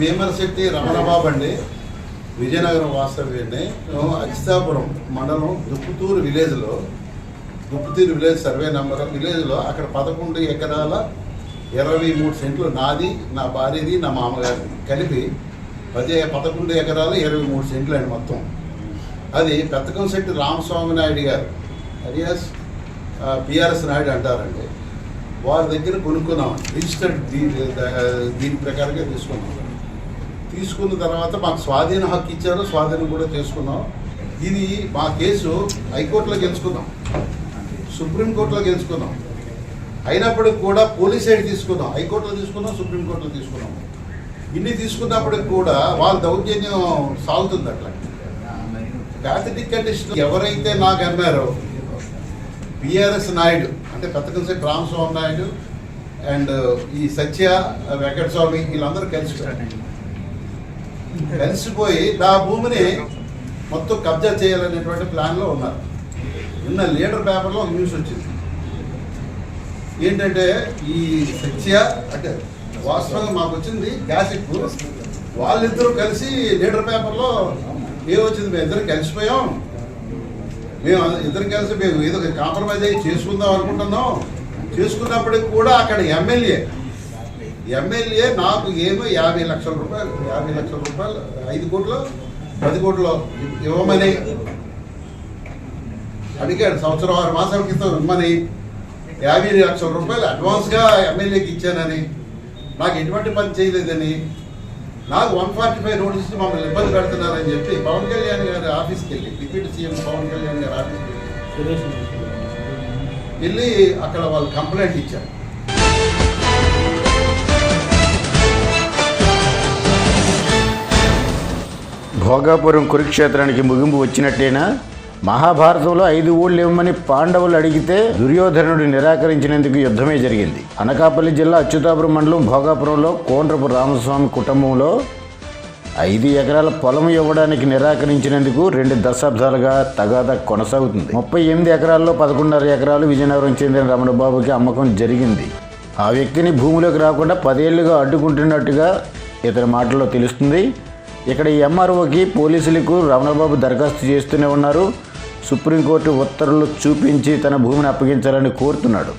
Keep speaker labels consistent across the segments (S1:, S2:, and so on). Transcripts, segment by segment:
S1: భీమరశెట్టి రమణబాబు అండి. విజయనగరం వాస్తవ్యండి అచితాపురం మండలం దుప్పుతూరు విలేజ్లో దుప్పుతూరు విలేజ్ సర్వే నెంబర్ విలేజ్లో అక్కడ పదకొండు ఎకరాల ఇరవై మూడు సెంట్లు నాది నా భార్యది నా మామగారిది కలిపి పది పదకొండు ఎకరాల ఇరవై మూడు సెంట్లు అండి మొత్తం. అది పెద్దకంశెట్టి రామస్వామి నాయుడు గారు అరియాస్ పిఆర్ఎస్ నాయుడు అంటారండి. వారి దగ్గర కొనుక్కున్నాం రిజిస్టర్డ్ దీని దీని ప్రకారంగా తీసుకున్నాం తీసుకున్న తర్వాత మాకు స్వాధీన హక్కు ఇచ్చారు. స్వాధీనం కూడా చేసుకున్నాం. ఇది మా కేసు హైకోర్టులో గెలుచుకున్నాం సుప్రీంకోర్టులో గెలుచుకున్నాం అయినప్పటికి కూడా పోలీస్ సైడ్ తీసుకున్నాం హైకోర్టులో తీసుకున్నాం సుప్రీంకోర్టులో తీసుకున్నాం ఇన్ని తీసుకున్నప్పటికి కూడా వాళ్ళ దౌర్జన్యం సాగుతుంది అట్లా. ప్యాథటిక్ కండిషన్ ఎవరైతే నాకు అన్నారో బీఆర్ఎస్ నాయుడు పెద్ద పెత్తకంశెట్టి రామస్వామి నాయుడు అండ్ ఈ సత్య వెంకటస్వామి వీళ్ళందరూ కలిసి కలిసిపోయి నా భూమిని మొత్తం కబ్జా చేయాలనేటువంటి ప్లాన్లో ఉన్నారు. నిన్న లీడర్ పేపర్లో ఒక న్యూస్ వచ్చింది. ఏంటంటే ఈ సత్య అంటే వాస్తవంగా మాకు వచ్చింది గ్యాసిప్ వాళ్ళిద్దరూ కలిసి లీడర్ పేపర్లో ఏమొచ్చింది మేము ఇద్దరు కలిసిపోయాం. మేము ఇద్దరు కలిసి మేము ఏదో కాంప్రమైజ్ అయ్యి చేసుకుందాం అనుకుంటున్నాం. చేసుకున్నప్పటికి కూడా అక్కడ ఎమ్మెల్యే ఎమ్మెల్యే నాకు ఏమో యాభై లక్షల రూపాయలు యాభై లక్షల రూపాయలు ఐదు కోట్లు పది కోట్లు ఇవ్వమని అడిగాడు. సంవత్సరం ఆరు మాసాల క్రితం ఇవ్వమని యాభై లక్షల రూపాయలు అడ్వాన్స్గా ఎమ్మెల్యేకి ఇచ్చానని. నాకు ఎటువంటి పని చేయలేదని. నాకు వన్ ఫార్టీ ఫైవ్ నోటీస్ మమ్మల్ని ఇబ్బంది పెడుతున్నారని చెప్పి పవన్ కళ్యాణ్ గారి ఆఫీస్కి వెళ్ళి డిప్యూటీ సీఎం పవన్ కళ్యాణ్ గారి ఆఫీస్కి వెళ్ళి వెళ్ళి అక్కడ వాళ్ళు కంప్లైంట్ ఇచ్చారు.
S2: భోగాపురం కురుక్షేత్రానికి ముగింపు వచ్చినట్టేనా? మహాభారతంలో ఐదు ఊళ్ళు ఇవ్వమని పాండవులు అడిగితే దుర్యోధనుడు నిరాకరించినందుకు యుద్ధమే జరిగింది. అనకాపల్లి జిల్లా అచ్యుతాపురం మండలం భోగాపురంలో కోండ్రపు రామస్వామి కుటుంబంలో ఐదు ఎకరాల పొలం ఇవ్వడానికి నిరాకరించినందుకు రెండు దశాబ్దాలుగా తగాదా కొనసాగుతుంది. ముప్పై ఎనిమిది ఎకరాల్లో పదకొండున్నర ఎకరాలు విజయనగరం చెందిన రమణబాబుకి అమ్మకం జరిగింది. ఆ వ్యక్తిని భూమిలోకి రాకుండా పదేళ్ళుగా అడ్డుకుంటున్నట్టుగా ఇతని మాటల్లో తెలుస్తుంది. ఇక్కడ ఎంఆర్ఓకి పోలీసులకు రమణబాబు దరఖాస్తు చేస్తూనే ఉన్నారు. సుప్రీంకోర్టు ఉత్తర్వులు చూపించి తన భూమిని అప్పగించాలని కోరుతున్నాడు.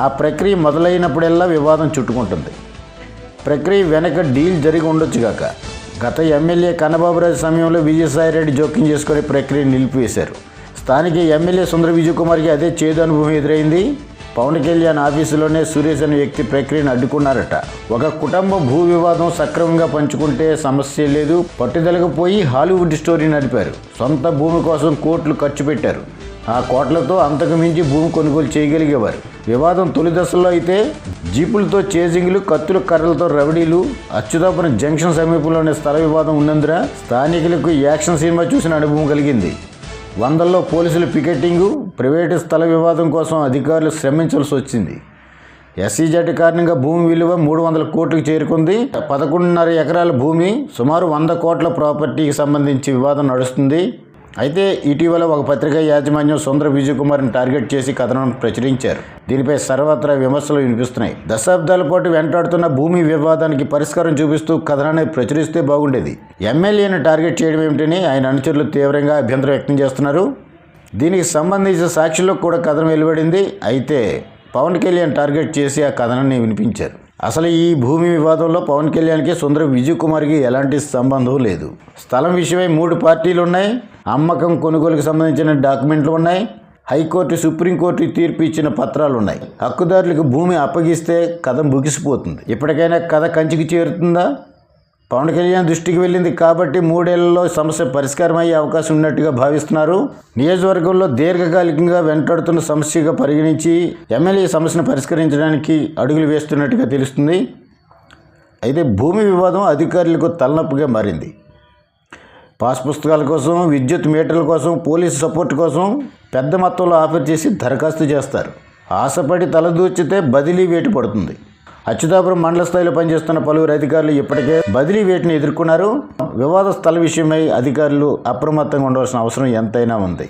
S2: ఆ ప్రక్రియ మొదలైనప్పుడల్లా వివాదం చుట్టుకుంటుంది. ప్రక్రియ వెనక డీల్ జరిగి ఉండొచ్చుగాక గత ఎమ్మెల్యే కన్నబాబురాజు సమయంలో విజయసాయిరెడ్డి జోక్యం చేసుకునే ప్రక్రియ నిలిపివేశారు. స్థానిక ఎమ్మెల్యే సుందర విజయ్ కుమార్కి అదే చేదు అనుభవం ఎదురైంది. పవన్ కళ్యాణ్ ఆఫీసులోనే సురేష్ అనే వ్యక్తి ప్రక్రియను అడ్డుకున్నారట. ఒక కుటుంబ భూ వివాదం సక్రమంగా పంచుకుంటే సమస్య లేదు. పట్టుదలకు పోయి హాలీవుడ్ స్టోరీ నడిపారు. సొంత భూమి కోసం కోట్లు ఖర్చు పెట్టారు. ఆ కోట్లతో అంతకు మించి భూమి కొనుగోలు చేయగలిగేవారు. వివాదం తొలి దశలో అయితే జీపులతో చేజింగ్లు కత్తుల కర్రలతో రవడీలు అచ్యుతాపురం జంక్షన్ సమీపంలోనే స్థల వివాదం ఉన్నందున స్థానికులకు యాక్షన్ సినిమా చూసిన అనుభవం కలిగింది. వందల్లో పోలీసులు పికెటింగు ప్రైవేటు స్థల వివాదం కోసం అధికారులు శ్రమించాల్సి వచ్చింది. ఎస్సీజెడ్ కారణంగా భూమి విలువ మూడు వందల కోట్లకు చేరుకుంది. పదకొండున్నర ఎకరాల భూమి సుమారు వంద కోట్ల ప్రాపర్టీకి సంబంధించి వివాదం నడుస్తుంది. అయితే ఇటీవల ఒక పత్రికా యాజమాన్యం సుందర విజయ్ కుమార్ని టార్గెట్ చేసి కథనం ప్రచురించారు. దీనిపై సర్వత్రా విమర్శలు వినిపిస్తున్నాయి. దశాబ్దాల పాటు వెంటాడుతున్న భూమి వివాదానికి పరిష్కారం చూపిస్తూ కథనాన్ని ప్రచురిస్తే బాగుండేది. ఎమ్మెల్యేని టార్గెట్ చేయడం ఏమిటని ఆయన అనుచరులు తీవ్రంగా అభ్యంతరం వ్యక్తం చేస్తున్నారు. దీనికి సంబంధించిన సాక్షులకు కూడా కథనం వెలువడింది. అయితే పవన్ కళ్యాణ్ టార్గెట్ చేసి ఆ కథనాన్ని వినిపించారు అసలు ఈ భూమి వివాదంలో పవన్ కళ్యాణ్కి సుందర విజయ్ కుమార్కి ఎలాంటి సంబంధం లేదు. స్థలం విషయమై మూడు పార్టీలు ఉన్నాయి. అమ్మకం కొనుగోలుకు సంబంధించిన డాక్యుమెంట్లు ఉన్నాయి. హైకోర్టు సుప్రీంకోర్టు తీర్పు ఇచ్చిన పత్రాలు ఉన్నాయి. హక్కుదారులకు భూమి అప్పగిస్తే కథ ముగిసిపోతుంది. ఇప్పటికైనా కథ కంచికి చేరుతుందా? పవన్ కళ్యాణ్ దృష్టికి వెళ్ళింది కాబట్టి మూడేళ్ళలో సమస్య పరిష్కారం అయ్యే అవకాశం ఉన్నట్టుగా భావిస్తున్నారు. నియోజకవర్గంలో దీర్ఘకాలికంగా వెంటాడుతున్న సమస్యగా పరిగణించి ఎమ్మెల్యే సమస్యను పరిష్కరించడానికి అడుగులు వేస్తున్నట్టుగా తెలుస్తుంది. అయితే భూమి వివాదం అధికారులకు తలనొప్పిగా మారింది. పాస్ పుస్తకాల కోసం విద్యుత్ మీటర్ల కోసం పోలీసు సపోర్ట్ కోసం పెద్ద మొత్తంలో ఆఫర్ చేసి దరఖాస్తు చేస్తారు. ఆశపడి తలదూర్చితే బదిలీ వేటు పడుతుంది. అచ్యుతాపురం మండల స్థాయిలో పనిచేస్తున్న పలువురు అధికారులు ఇప్పటికే బదిలీ వేటిని ఎదుర్కొన్నారు. వివాద స్థల విషయమై అధికారులు అప్రమత్తంగా ఉండవలసిన అవసరం ఎంతైనా ఉంది.